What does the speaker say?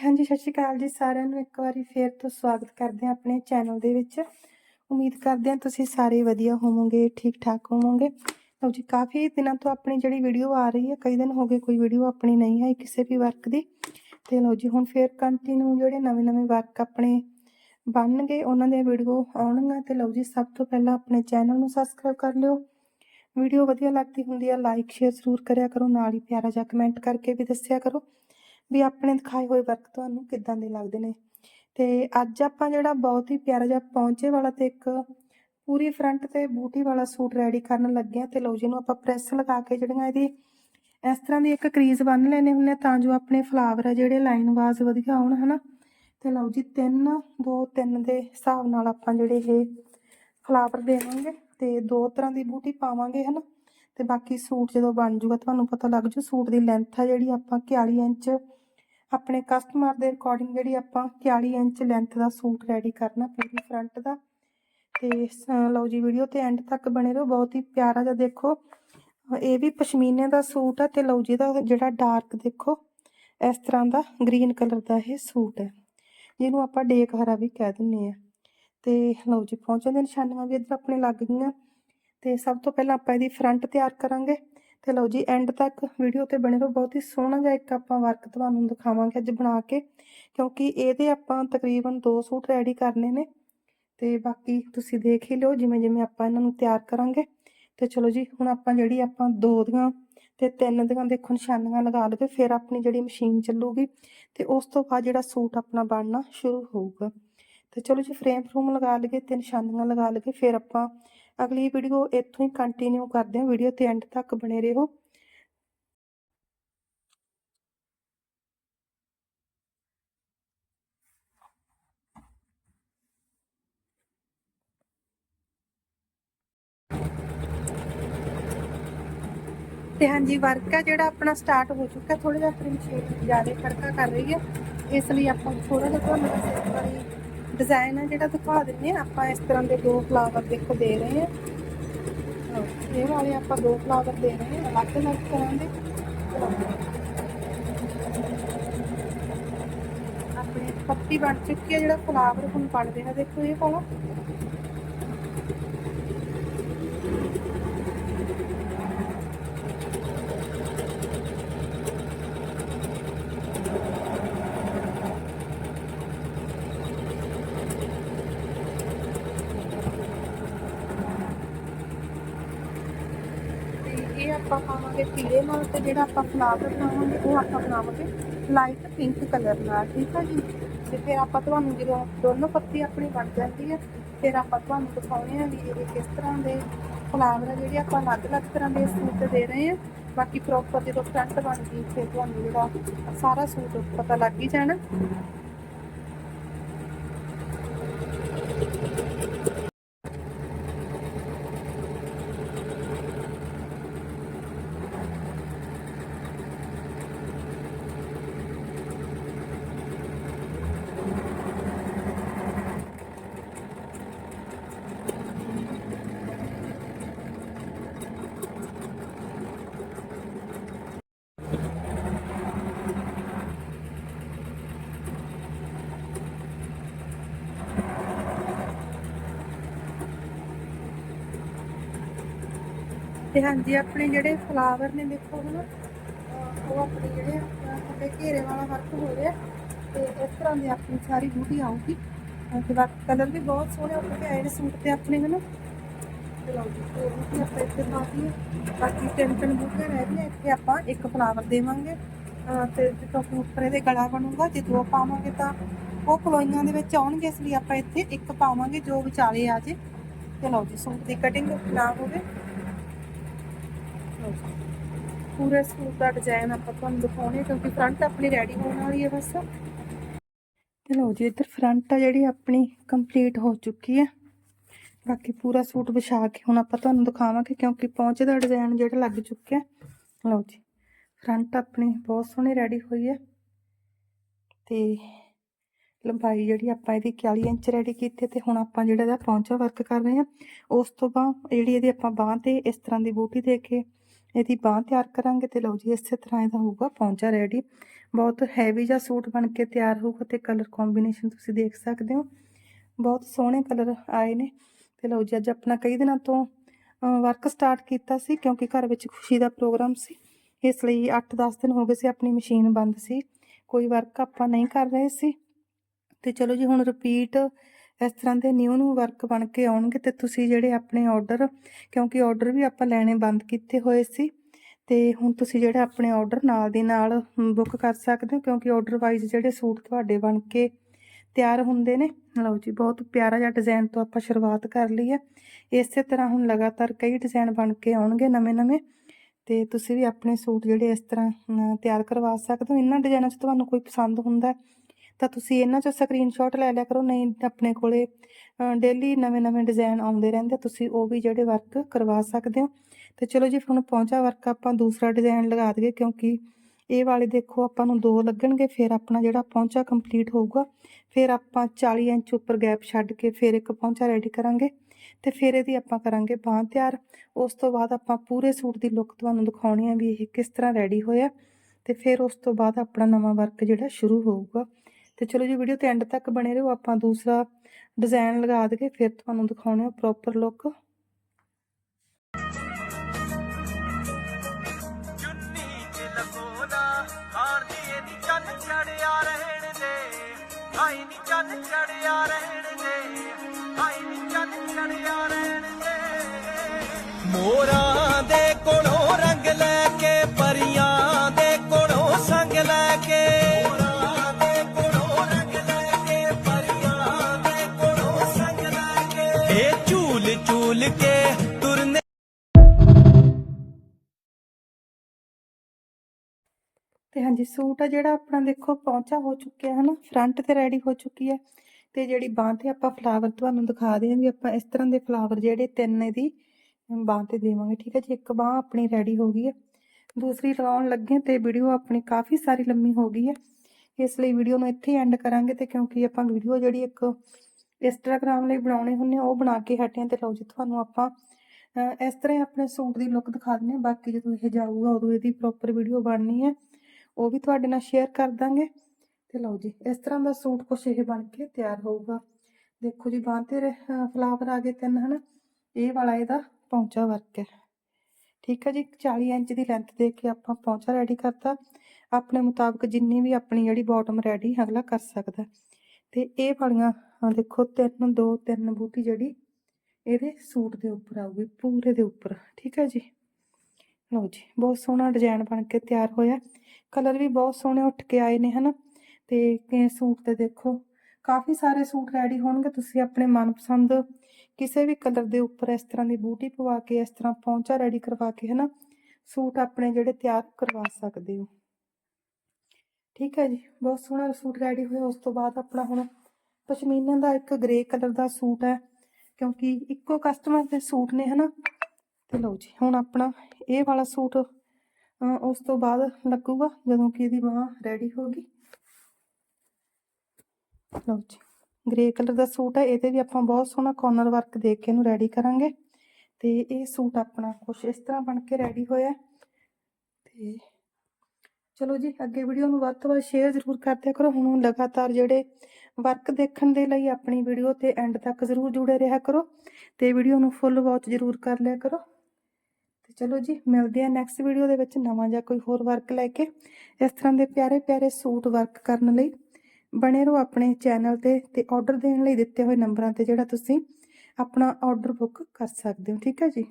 ਹਾਂਜੀ, ਸਤਿ ਸ਼੍ਰੀ ਅਕਾਲ ਜੀ ਸਾਰਿਆਂ ਨੂੰ। ਇੱਕ ਵਾਰੀ ਫੇਰ ਤੋਂ ਸਵਾਗਤ ਕਰਦੇ ਹਾਂ ਆਪਣੇ ਚੈਨਲ ਦੇ ਵਿੱਚ। ਉਮੀਦ ਕਰਦੇ ਹਾਂ ਤੁਸੀਂ ਸਾਰੇ ਵਧੀਆ ਹੋਵੋਗੇ ਠੀਕ ਠਾਕ ਹੋਵੋਗੇ। ਲਓ ਜੀ, ਕਾਫੀ ਦਿਨਾਂ ਤੋਂ ਆਪਣੀ ਜਿਹੜੀ ਵੀਡੀਓ ਆ ਰਹੀ ਹੈ, ਕਈ ਦਿਨ ਹੋ ਗਏ ਕੋਈ ਵੀਡੀਓ ਆਪਣੀ ਨਹੀਂ ਆਈ ਕਿਸੇ ਵੀ ਵਰਕ ਦੀ। ਤੇ ਲਓ ਜੀ, ਹੁਣ ਫੇਰ ਕੰਟੀਨਿਊ ਜਿਹੜੇ ਨਵੇਂ ਨਵੇਂ ਵਰਕ ਆਪਣੇ ਬਣਨਗੇ, ਉਹਨਾਂ ਦੀਆਂ ਵੀਡੀਓ ਆਉਣਗੀਆਂ। ਤੇ ਲਓ ਜੀ, ਸਭ ਤੋਂ ਪਹਿਲਾਂ ਆਪਣੇ ਚੈਨਲ ਨੂੰ ਸਬਸਕ੍ਰਾਈਬ ਕਰ ਲਿਓ। ਵੀਡੀਓ ਵਧੀਆ ਲੱਗਦੀ ਹੁੰਦੀ ਹੈ ਲਾਈਕ ਸ਼ੇਅਰ ਜ਼ਰੂਰ ਕਰਿਆ ਕਰੋ, ਨਾਲ ਹੀ ਪਿਆਰਾ ਜਿਹਾ ਕਮੈਂਟ ਕਰਕੇ ਵੀ ਦੱਸਿਆ ਕਰੋ। ਵੀ ਆਪਣੇ ਦਿਖਾਏ ਹੋਏ ਵਰਕ ਤੁਹਾਨੂੰ ਕਿੱਦਾਂ ਦੇ ਲੱਗਦੇ ਨੇ। ਤੇ ਅੱਜ ਆਪਾਂ ਜਿਹੜਾ ਬਹੁਤ ਹੀ ਪਿਆਰਾ ਜਿਹਾ ਪੌਂਚੇ ਵਾਲਾ ਤੇ ਇੱਕ ਪੂਰੀ ਫਰੰਟ ਤੇ ਬੂਟੀ ਵਾਲਾ ਸੂਟ ਰੈਡੀ ਕਰਨ ਲੱਗੇ ਆ ਤੇ ਲਓ ਜੀ ਨੂੰ ਆਪਾਂ ਪ੍ਰੈਸ ਲਗਾ ਕੇ ਜਿਹੜੀਆਂ ਇਹਦੀ ਇਸ ਤਰ੍ਹਾਂ ਦੀ ਇੱਕ ਕਰੀਜ਼ ਬੰਨ ਲੈਣੇ ਹੁੰਨੇ ਤਾਂ ਜੋ ਆਪਣੇ ਫਲਾਵਰ ਆ ਜਿਹੜੇ ਲਾਈਨ ਵਾਜ਼ ਵਧੀਆ ਆਉਣ ਹਨਾ। ਤੇ ਲਓ ਜੀ 3 2 3 ਦੇ ਹਿਸਾਬ ਨਾਲ ਆਪਾਂ ਜਿਹੜੇ ਇਹ ਫਲਾਵਰ ਦੇਵਾਂਗੇ ਤੇ ਦੋ ਤਰ੍ਹਾਂ ਦੀ ਬੂਟੀ ਪਾਵਾਂਗੇ ਹਨਾ। ਤੇ ਬਾਕੀ ਸੂਟ ਜਦੋਂ ਬਣ ਜੂਗਾ ਤੁਹਾਨੂੰ ਪਤਾ ਲੱਗ ਜੂ ਸੂਟ ਦੀ ਲੈਂਥ ਆ ਜਿਹੜੀ ਆਪਾਂ 41 ਇੰਚ ਆਪਣੇ ਕਸਟਮਰ ਦੇ ਅਕੋਰਡਿੰਗ ਜਿਹੜੀ ਆਪਾਂ 41 ਇੰਚ ਲੈਂਥ ਦਾ ਸੂਟ ਰੈਡੀ ਕਰਨਾ ਪੂਰੀ ਫਰੰਟ ਦਾ। ਤੇ ਸ- ਲਓ ਜੀ ਵੀਡੀਓ ਤੇ ਐਂਡ ਤੱਕ ਬਣੇ ਰਹੋ, ਬਹੁਤ ਹੀ ਪਿਆਰਾ ਜਿਹਾ ਦੇਖੋ। ਇਹ ਵੀ ਪਸ਼ਮੀਨੇ ਦਾ ਸੂਟ ਆ ਤੇ ਲਓ ਜੀ ਦਾ ਜਿਹੜਾ ਡਾਰਕ ਦੇਖੋ, ਇਸ ਤਰ੍ਹਾਂ ਦਾ ਗ੍ਰੀਨ ਕਲਰ ਦਾ ਇਹ ਸੂਟ ਹੈ। ਜਿਹਨੂੰ ਆਪਾਂ ਡੇਕ ਹਰਾ ਵੀ ਕਹਿ ਦਿੰਨੇ ਆ ਤੇ ਲਓ ਜੀ ਪਹੁੰਚਣ ਦੇ ਨਿਸ਼ਾਨੀਆਂ ਵੀ ਇੱਧਰ ਆਪਣੇ ਲੱਗ ਗਈਆਂ। ਤੇ ਸਭ ਤੋਂ ਪਹਿਲਾਂ ਆਪਾਂ ਇਹਦੀ ਫਰੰਟ ਤਿਆਰ ਕਰਾਂਗੇ। ਤੇ ਲਓ ਜੀ ਐਂਡ ਤੱਕ ਵੀਡੀਓ ਤੇ ਬਣੇ ਰਹੋ। ਬਹੁਤ ਹੀ ਸੋਹਣਾ ਜਿਹਾ ਇੱਕ ਆਪਾਂ ਵਰਕ ਤੁਹਾਨੂੰ ਦਿਖਾਵਾਂਗੇ ਅੱਜ ਬਣਾ ਕੇ, ਕਿਉਂਕਿ ਇਹਦੇ ਆਪਾਂ ਤਕਰੀਬਨ ਦੋ ਸੂਟ ਰੈਡੀ ਕਰਨੇ ਨੇ। ਤੇ ਬਾਕੀ ਤੁਸੀਂ ਦੇਖ ਹੀ ਲਿਓ, ਜਿਵੇਂ ਜਿਵੇਂ ਆਪਾਂ ਇਹਨਾਂ ਨੂੰ ਤਿਆਰ ਕਰਾਂਗੇ। ਤੇ ਚਲੋ ਜੀ, ਹੁਣ ਆਪਾਂ ਜਿਹੜੀ ਆਪਾਂ ਦੋ ਦੀਆਂ ਤੇ ਤਿੰਨ ਦੀਆਂ ਦੇਖੋ ਨਿਸ਼ਾਨੀਆਂ ਲਗਾ ਲਵੇ, ਫਿਰ ਆਪਣੀ ਜਿਹੜੀ ਮਸ਼ੀਨ ਚੱਲੂਗੀ। ਤੇ ਉਸ ਤੋਂ ਬਾਅਦ ਜਿਹੜਾ ਸੂਟ ਆਪਣਾ ਬਣਨਾ ਸ਼ੁਰੂ ਹੋਊਗਾ। ਤੇ ਚਲੋ ਜੀ ਫਰੇਮ ਫਰੂਮ ਲਗਾ ਲਈਏ ਤੇ ਨਿਸ਼ਾਨੀਆਂ ਲਗਾ ਲਈਏ, ਫਿਰ ਆਪਾਂ ਅਗਲੀ ਵੀਡੀਓ ਇੱਥੋਂ ਹੀ ਕੰਟੀਨਿਊ ਕਰਦੇ ਹਾਂ। ਵੀਡੀਓ ਤੇ ਐਂਡ ਤੱਕ ਬਣੇ ਰਹੋ। ਤੇ ਹਾਂਜੀ ਵਰਕ ਹੈ ਜਿਹੜਾ ਆਪਣਾ ਸਟਾਰਟ ਹੋ ਚੁੱਕਾ। ਥੋੜਾ ਜਿਹਾ ਆਪਣੀ ਮਸ਼ੀਨ ਜ਼ਿਆਦਾ ਖੜਕਾ ਕਰ ਰਹੀ ਹੈ ਇਸ ਲਈ ਆਪਾਂ ਥੋੜਾ ਜਿਹਾ ਤੁਹਾਨੂੰ ਡਿਜ਼ਾਈਨ ਹੈ ਜਿਹੜਾ ਦਿਖਾ ਦਿੰਨੇ ਆ, ਆਪਾਂ ਇਸ ਤਰ੍ਹਾਂ ਦੇ ਦੋ ਫਲਾਵਰ ਦੇਖੋ ਦੇ ਰਹੇ ਹਾਂ, ਇਹ ਵਾਲੇ ਆਪਾਂ ਦੋ ਫਲਾਵਰ ਦੇ ਰਹੇ ਹਾਂ ਅਲੱਗ ਅਲੱਗ ਤਰ੍ਹਾਂ ਦੇ। ਆਪਣੇ ਪੱਤੀ ਬਣ ਚੁੱਕੀ ਆ, ਜਿਹੜਾ ਫਲਾਵਰ ਹੁਣ ਬਣ ਰਿਹਾ ਦੇਖੋ ਇਹ ਵਾਲਾ ਤੇ ਇਹ ਆਪਾਂ ਪਾਵਾਂਗੇ ਪੀਲੇ ਨਾਲ ਤੇ ਜਿਹੜਾ ਆਪਾਂ ਫਲਾਵਰ ਬਣਾਵਾਂਗੇ ਉਹ ਆਪਾਂ ਬਣਾਵਾਂਗੇ ਲਾਈਟ ਪਿੰਕ ਕਲਰ ਨਾਲ, ਠੀਕ ਹੈ ਜੀ? ਤੇ ਫਿਰ ਆਪਾਂ ਤੁਹਾਨੂੰ ਜਦੋਂ ਦੋਨੋਂ ਪੱਤੀ ਆਪਣੀ ਬਣ ਜਾਂਦੀ ਹੈ ਫਿਰ ਆਪਾਂ ਤੁਹਾਨੂੰ ਦਿਖਾਉਣੇ ਆ ਵੀ ਇਹ ਕਿਸ ਤਰ੍ਹਾਂ ਦੇ ਫਲਾਵਰ ਆ ਜਿਹੜੇ ਆਪਾਂ ਅਲੱਗ-ਅਲੱਗ ਤਰ੍ਹਾਂ ਦੇ ਸੂਟ ਦੇ ਰਹੇ ਆ। ਬਾਕੀ ਪ੍ਰੋਪਰ ਜਦੋਂ ਫਰੰਟ ਬਣ ਗਈ, ਫਿਰ ਤੁਹਾਨੂੰ ਜਿਹੜਾ ਸਾਰਾ ਸੂਟ ਪਤਾ ਲੱਗ ਹੀ ਜਾਣਾ। ਤੇ ਹਾਂਜੀ, ਆਪਣੇ ਜਿਹੜੇ ਫਲਾਵਰ ਨੇ ਦੇਖੋ ਹਨਾ ਉਹ ਆਪਣੇ ਜਿਹੜੇ ਆਪਣਾ ਥੱਲੇ ਘੇਰੇ ਵਾਲਾ ਵਰਕ ਹੋ ਰਿਹਾ ਤੇ ਇਸ ਤਰ੍ਹਾਂ ਦੀ ਆਪਣੀ ਸਾਰੀ ਬੂਟੀ ਆਊਗੀ। ਅਹ ਤੇ ਬਾਕੀ ਕਲਰ ਵੀ ਬਹੁਤ ਸੋਹਣੇ ਉੱਪਰ ਤੇ ਆਏ ਨੇ ਸੂਟ ਤੇ ਆਪਣੇ ਹਨਾ। ਜੀ ਆਪਾਂ ਇੱਥੇ ਪਾਤੀ ਹੈ ਬਾਕੀ ਤਿੰਨ ਤਿੰਨ ਬੂਟੀਆਂ ਰਹਿ ਗਈਆਂ, ਇੱਥੇ ਆਪਾਂ ਇੱਕ ਫਲਾਵਰ ਦੇਵਾਂਗੇ। ਅਹ ਤੇ ਜਦੋਂ ਉੱਪਰ ਦੇ ਗਲਾ ਬਣੂਗਾ, ਜੇ ਦੋ ਪਾਵਾਂਗੇ ਤਾਂ ਉਹ ਕਲੋਈਆਂ ਦੇ ਵਿੱਚ ਆਉਣਗੇ, ਇਸ ਲਈ ਆਪਾਂ ਇੱਥੇ ਇੱਕ ਪਾਵਾਂਗੇ, ਜੋ ਵਿਚਾਲੇ ਆ ਜੇ। ਤੇ ਲਓ ਜੀ, ਸੂਟ ਦੀ ਕਟਿੰਗ ਨਾ ਹੋਵੇ। ਪੂਰਾ ਸੂਟ ਦਾ ਡਿਜ਼ਾਈਨ ਆਪਾਂ ਤੁਹਾਨੂੰ ਦਿਖਾਉਣੇ, ਕਿਉਂਕਿ ਫਰੰਟ ਆਪਣੀ ਰੈਡੀ ਹੋਣ ਵਾਲੀ ਹੈ ਬਸ। ਤੇ ਲਓ ਜੀ, ਇੱਧਰ ਫਰੰਟ ਆ ਜਿਹੜੀ ਆਪਣੀ ਕੰਪਲੀਟ ਹੋ ਚੁੱਕੀ ਹੈ। ਬਾਕੀ ਪੂਰਾ ਸੂਟ ਵਿਛਾ ਕੇ ਹੁਣ ਆਪਾਂ ਤੁਹਾਨੂੰ ਦਿਖਾਵਾਂਗੇ, ਕਿਉਂਕਿ ਪਹੁੰਚੇ ਦਾ ਡਿਜ਼ਾਈਨ ਜਿਹੜਾ ਲੱਗ ਚੁੱਕਿਆ ਲਓ ਜੀ ਫਰੰਟ ਆਪਣੀ ਬਹੁਤ ਸੋਹਣੀ ਰੈਡੀ ਹੋਈ ਹੈ। ਤੇ ਲੰਬਾਈ ਜਿਹੜੀ ਆਪਾਂ ਇਹਦੀ 41 ਇੰਚ ਰੈਡੀ ਕੀਤੀ ਤੇ ਹੁਣ ਆਪਾਂ ਜਿਹੜਾ ਇਹਦਾ ਪਹੁੰਚਾ ਵਰਕ ਕਰ ਰਹੇ ਹਾਂ। ਉਸ ਤੋਂ ਬਾਅਦ ਜਿਹੜੀ ਇਹਦੀ ਆਪਾਂ ਬਾਂਹ ਤੇ ਇਸ ਤਰ੍ਹਾਂ ਦੀ ਬੂਟੀ ਦੇ ਕੇ ਇਹਦੀ ਬਾਹ ਤਿਆਰ ਕਰਾਂਗੇ ਤੇ ਲਓ ਜੀ, ਇਸੇ ਤਰ੍ਹਾਂ ਇਹਦਾ ਹੋਊਗਾ ਪੌਂਚਾ ਰੈਡੀ ਬਹੁਤ ਹੈਵੀ ਜਿਹਾ ਸੂਟ ਬਣ ਕੇ ਤਿਆਰ ਹੋਊਗਾ ਤੇ ਕਲਰ ਕੰਬੀਨੇਸ਼ਨ ਤੁਸੀਂ ਦੇਖ ਸਕਦੇ ਹੋ। ਬਹੁਤ ਸੋਹਣੇ ਕਲਰ ਆਏ ਨੇ। ਤੇ ਲਓ ਜੀ, ਅੱਜ ਆਪਣਾ ਕਈ ਦਿਨਾਂ ਤੋਂ ਵਰਕ ਸਟਾਰਟ ਕੀਤਾ ਸੀ ਕਿਉਂਕਿ ਘਰ ਵਿੱਚ ਖੁਸ਼ੀ ਦਾ ਪ੍ਰੋਗਰਾਮ ਸੀ। ਇਸ ਲਈ 8-10 ਦਿਨ ਹੋ ਗਏ ਸੀ, ਆਪਣੀ ਮਸ਼ੀਨ ਬੰਦ ਸੀ। ਕੋਈ ਵਰਕ ਆਪਾਂ ਨਹੀਂ ਕਰ ਰਹੇ ਸੀ। ਤੇ ਚਲੋ ਜੀ, ਹੁਣ ਰਿਪੀਟ ਇਸ ਤਰ੍ਹਾਂ ਦੇ ਨਿਊ ਨਿਊ ਵਰਕ ਬਣ ਕੇ ਆਉਣਗੇ ਤੇ ਤੁਸੀਂ ਜਿਹੜੇ ਆਪਣੇ ਆਰਡਰ ਕਿਉਂਕਿ ਆਰਡਰ ਵੀ ਆਪਾਂ ਲੈਣੇ ਬੰਦ ਕੀਤੇ ਹੋਏ ਸੀ, ਤੇ ਹੁਣ ਤੁਸੀਂ ਜਿਹੜੇ ਆਪਣੇ ਆਰਡਰ ਨਾਲ ਦੀ ਨਾਲ ਬੁੱਕ ਕਰ ਸਕਦੇ ਹੋ, ਕਿਉਂਕਿ ਆਰਡਰ ਵਾਈਜ਼ ਜਿਹੜੇ ਸੂਟ ਤੁਹਾਡੇ ਬਣ ਕੇ ਤਿਆਰ ਹੁੰਦੇ ਨੇ। ਲਓ ਜੀ, ਬਹੁਤ ਪਿਆਰਾ ਜਿਹਾ ਡਿਜ਼ਾਈਨ ਤੋਂ ਆਪਾਂ ਸ਼ੁਰੂਆਤ ਕਰ ਲਈ ਹੈ। ਇਸੇ ਤਰ੍ਹਾਂ ਹੁਣ ਲਗਾਤਾਰ ਕਈ ਡਿਜ਼ਾਈਨ ਬਣ ਕੇ ਆਉਣਗੇ ਨਵੇਂ-ਨਵੇਂ ਤੇ ਤੁਸੀਂ ਵੀ ਆਪਣੇ ਸੂਟ ਜਿਹੜੇ ਇਸ ਤਰ੍ਹਾਂ ਤਿਆਰ ਕਰਵਾ ਸਕਦੇ ਹੋ। ਇਹਨਾਂ ਡਿਜ਼ਾਈਨਾਂ 'ਚ ਤੁਹਾਨੂੰ ਕੋਈ ਪਸੰਦ ਹੁੰਦਾ ਤਾਂ ਤੁਸੀਂ ਇਹਨਾਂ 'ਚੋਂ ਸਕਰੀਨਸ਼ਾਟ ਲੈ ਲਿਆ ਕਰੋ, ਨਹੀਂ ਆਪਣੇ ਕੋਲੇ ਡੇਲੀ ਨਵੇਂ-ਨਵੇਂ ਡਿਜ਼ਾਈਨ ਆਉਂਦੇ ਰਹਿੰਦੇ ਤੁਸੀਂ ਉਹ ਵੀ ਜਿਹੜੇ ਵਰਕ ਕਰਵਾ ਸਕਦੇ ਹੋ। ਤੇ ਚਲੋ ਜੀ, ਹੁਣ ਪਹੁੰਚਾ ਵਰਕ ਆਪਾਂ ਦੂਸਰਾ ਡਿਜ਼ਾਈਨ ਲਗਾ ਦਈਏ, ਕਿਉਂਕਿ ਇਹ ਵਾਲੇ ਦੇਖੋ ਆਪਾਂ ਨੂੰ ਦੋ ਲੱਗਣਗੇ, ਫਿਰ ਆਪਣਾ ਜਿਹੜਾ ਪਹੁੰਚਾ ਕੰਪਲੀਟ ਹੋਊਗਾ, ਫਿਰ ਆਪਾਂ 40 ਇੰਚ ਉੱਪਰ ਗੈਪ ਛੱਡ ਕੇ ਫਿਰ ਇੱਕ ਪਹੁੰਚਾ ਰੈਡੀ ਕਰਾਂਗੇ, ਤੇ ਫਿਰ ਇਹਦੀ ਆਪਾਂ ਕਰਾਂਗੇ ਬਾਂਹ ਤਿਆਰ। ਉਸ ਤੋਂ ਬਾਅਦ ਆਪਾਂ ਪੂਰੇ ਸੂਟ ਦੀ ਲੁੱਕ ਤੁਹਾਨੂੰ ਦਿਖਾਉਣੀ ਹੈ ਵੀ ਇਹ ਕਿਸ ਤਰ੍ਹਾਂ ਰੈਡੀ ਹੋਇਆ, ਤੇ ਫਿਰ ਉਸ ਤੋਂ ਬਾਅਦ ਆਪਣਾ ਨਵਾਂ ਵਰਕ ਜਿਹੜਾ ਸ਼ੁਰੂ ਹੋਊਗਾ। ਤੇ ਚਲੋ ਜੀ ਵੀਡੀਓ ਤੇ ਐਂਡ ਤੱਕ ਬਣੇ ਰਹੋ, ਆਪਾਂ ਦੂਸਰਾ ਡਿਜ਼ਾਈਨ ਲਗਾ ਦਈਏ ਫਿਰ ਤੁਹਾਨੂੰ ਦਿਖਾਉਣੇ ਆ ਪ੍ਰੋਪਰ ਲੁੱਕ ਚੁੰਨੀ ਨੀ ਚੰਨ ਚੜਿਆ ਰਹਿਣ ਦੇ। ਹਾਈ ਨੀ ਚੰਨ ਚੜਿਆ ਰਹਿਣ ਦੇ। ਹਾਈ ਤੇ ਹਾਂਜੀ ਸੂਟ ਆ ਜਿਹੜਾ ਆਪਣਾ ਦੇਖੋ ਪਹੁੰਚਾ ਹੋ ਚੁੱਕਿਆ ਹੈ ਨਾ ਫਰੰਟ ਤੇ ਰੈਡੀ ਹੋ ਚੁੱਕੀ ਹੈ ਤੇ ਜਿਹੜੀ ਬਾਂਹ ਤੇ ਆਪਾਂ ਫਲਾਵਰ ਤੁਹਾਨੂੰ ਦਿਖਾ ਦੇ ਵੀ ਆਪਾਂ ਇਸ ਤਰ੍ਹਾਂ ਦੇ ਫਲਾਵਰ ਜਿਹੜੇ ਤਿੰਨ ਇਹਦੀ ਬਾਂਹ ਤੇ ਦੇਵਾਂਗੇ ਠੀਕ ਹੈ ਜੀ ਇੱਕ ਬਾਂਹ ਆਪਣੀ ਰੈਡੀ ਹੋ ਗਈ ਹੈ ਦੂਸਰੀ ਲਗਾਉਣ ਲੱਗੇ ਤੇ ਵੀਡੀਓ ਆਪਣੀ ਕਾਫੀ ਸਾਰੀ ਲੰਮੀ ਹੋ ਗਈ ਹੈ ਇਸ ਲਈ ਵੀਡੀਓ ਨੂੰ ਇੱਥੇ ਐਂਡ ਕਰਾਂਗੇ ਤੇ ਕਿਉਂਕਿ ਆਪਾਂ ਵੀਡੀਓ ਜਿਹੜੀ ਇੱਕ ਇੰਸਟਾਗ੍ਰਾਮ ਲਈ ਬਣਾਉਣੇ ਹੁੰਨੇ ਆ, ਉਹ ਬਣਾ ਕੇ ਹਟੇ ਹਾਂ ਤੇ ਲਓ ਜੀ ਤੁਹਾਨੂੰ ਆਪਾਂ ਇਸ ਤਰ੍ਹਾਂ ਹੀ ਆਪਣੇ ਸੂਟ ਦੀ ਲੁੱਕ ਦਿਖਾ ਦਿੰਦੇ ਹਾਂ ਬਾਕੀ ਜਦੋਂ ਇਹ ਜਾਊਗਾ ਉਦੋਂ ਇਹਦੀ ਪ੍ਰੋਪਰ ਵੀਡੀਓ ਬਣਨੀ ਹੈ। ਉਹ ਵੀ ਤੁਹਾਡੇ ਨਾਲ ਸ਼ੇਅਰ ਕਰ ਦਾਂਗੇ। ਤੇ ਲਓ ਜੀ, ਇਸ ਤਰ੍ਹਾਂ ਦਾ ਸੂਟ ਕੁਛ ਇਹ ਬਣ ਕੇ ਤਿਆਰ ਹੋਊਗਾ। ਦੇਖੋ ਜੀ, ਬਾਂਹ ਤੇ ਫਲਾਵਰ ਆ ਗਏ ਤਿੰਨ, ਹਨਾ? ਇਹ ਵਾਲਾ ਇਹਦਾ ਪੌਂਚਾ ਵਰਕ ਹੈ। ਠੀਕ ਹੈ ਜੀ 40 ਇੰਚ ਦੀ ਲੈਂਥ ਦੇ ਕੇ ਆਪਾਂ ਪੌਂਚਾ ਰੈਡੀ ਕਰਤਾ। ਆਪਣੇ ਮੁਤਾਬਕ ਜਿੰਨੀ ਵੀ ਆਪਣੀ ਜਿਹੜੀ ਬਾਟਮ ਰੈਡੀ ਅਗਲਾ ਕਰ ਸਕਦਾ। ਤੇ ਇਹ ਵਾਲੀਆਂ ਦੇਖੋ, ਤਿੰਨ, ਦੋ, ਤਿੰਨ ਬੂਟੀ ਜਿਹੜੀ, ਇਹਦੇ ਸੂਟ ਦੇ ਉੱਪਰ ਆਊਗੀ, ਪੂਰੇ ਦੇ ਉੱਪਰ। ਠੀਕ ਹੈ ਜੀ? ਲਓ ਜੀ, ਬਹੁਤ ਸੋਹਣਾ ਡਿਜ਼ਾਈਨ ਬਣ ਕੇ ਤਿਆਰ ਹੋਇਆ। ਕਲਰ ਵੀ ਬਹੁਤ ਸੋਹਣੇ ਉੱਠ ਕੇ ਆਏ ਨੇ, ਹਨਾ? ਤੇ ਇਹ ਸੂਟ ਤੇ ਦੇਖੋ, ਕਾਫੀ ਸਾਰੇ ਸੂਟ ਰੈਡੀ ਹੋਣਗੇ, ਤੁਸੀਂ ਆਪਣੇ ਮਨਪਸੰਦ ਕਿਸੇ ਵੀ ਕਲਰ ਦੇ ਉੱਪਰ ਇਸ ਤਰ੍ਹਾਂ ਦੀ ਬੂਟੀ ਪਵਾ ਕੇ, ਇਸ ਤਰ੍ਹਾਂ ਪੌਂਚਾ ਰੈਡੀ ਕਰਵਾ ਕੇ, ਹਨਾ? ਸੂਟ ਆਪਣੇ ਜਿਹੜੇ ਤਿਆਰ ਕਰਵਾ ਸਕਦੇ ਹੋ। ਠੀਕ ਹੈ ਜੀ, ਬਹੁਤ ਸੋਹਣਾ ਸੂਟ ਰੈਡੀ ਹੋਇਆ। ਉਸ ਤੋਂ ਬਾਅਦ ਆਪਣਾ ਹੁਣ ਪਸ਼ਮੀਨਾ ਦਾ ਇੱਕ ਗ੍ਰੇ ਕਲਰ ਦਾ ਸੂਟ ਹੈ, ਕਿਉਂਕਿ ਇੱਕੋ ਕਸਟਮਰ ਦੇ ਸੂਟ ਨੇ, ਹਨਾ? ਤੇ ਲਓ ਜੀ, ਹੁਣ ਆਪਣਾ ਇਹ ਵਾਲਾ ਸੂਟ ਉਸ ਤੋਂ ਬਾਅਦ ਲੱਗੂਗਾ ਜਦੋਂ ਕਿ ਇਹਦੀ ਬਾਹ ਰੈਡੀ ਹੋਗੀ ਲਓ ਜੀ ਗ੍ਰੇ ਕਲਰ ਦਾ ਸੂਟ ਹੈ, ਇਹਦੇ ਵੀ ਆਪਾਂ ਬਹੁਤ ਸੋਹਣਾ ਕਾਰਨਰ ਵਰਕ ਦੇ ਕੇ ਇਹਨੂੰ ਰੈਡੀ ਕਰਾਂਗੇ। ਤੇ ਇਹ ਸੂਟ ਆਪਣਾ ਕੁਛ ਇਸ ਤਰ੍ਹਾਂ ਬਣ ਕੇ ਰੈਡੀ ਹੋਇਆ ਤੇ ਚਲੋ ਜੀ, ਅੱਗੇ ਵੀਡੀਓ ਨੂੰ ਵੱਧ ਤੋਂ ਵੱਧ ਸ਼ੇਅਰ ਜ਼ਰੂਰ ਕਰਦਿਆ ਕਰੋ। ਹੁਣ ਲਗਾਤਾਰ ਜਿਹੜੇ ਵਰਕ ਦੇਖਣ ਦੇ ਲਈ ਆਪਣੀ ਵੀਡੀਓ ਤੇ ਐਂਡ ਤੱਕ ਜ਼ਰੂਰ ਜੁੜੇ ਰਿਹਾ ਕਰੋ। ਤੇ ਵੀਡੀਓ ਨੂੰ ਫੁੱਲ ਵਾਚ ਜ਼ਰੂਰ ਕਰ ਲਿਆ ਕਰੋ। ਤੇ ਚਲੋ ਜੀ, ਮਿਲਦੇ ਆ ਨੈਕਸਟ ਵੀਡੀਓ ਦੇ ਵਿੱਚ ਨਵਾਂ ਜਾਂ ਕੋਈ ਹੋਰ ਵਰਕ ਲੈ ਕੇ। ਇਸ ਤਰ੍ਹਾਂ ਦੇ ਪਿਆਰੇ ਪਿਆਰੇ ਸੂਟ ਵਰਕ ਕਰਨ ਲਈ ਬਣੇ ਰਹੋ ਆਪਣੇ ਚੈਨਲ ਤੇ ਤੇ ਆਰਡਰ ਦੇਣ ਲਈ ਦਿੱਤੇ ਹੋਏ ਨੰਬਰਾਂ ਤੇ ਜਿਹੜਾ ਤੁਸੀਂ ਆਪਣਾ ਆਰਡਰ ਬੁੱਕ ਕਰ ਸਕਦੇ ਹੋ, ਠੀਕ ਹੈ ਜੀ?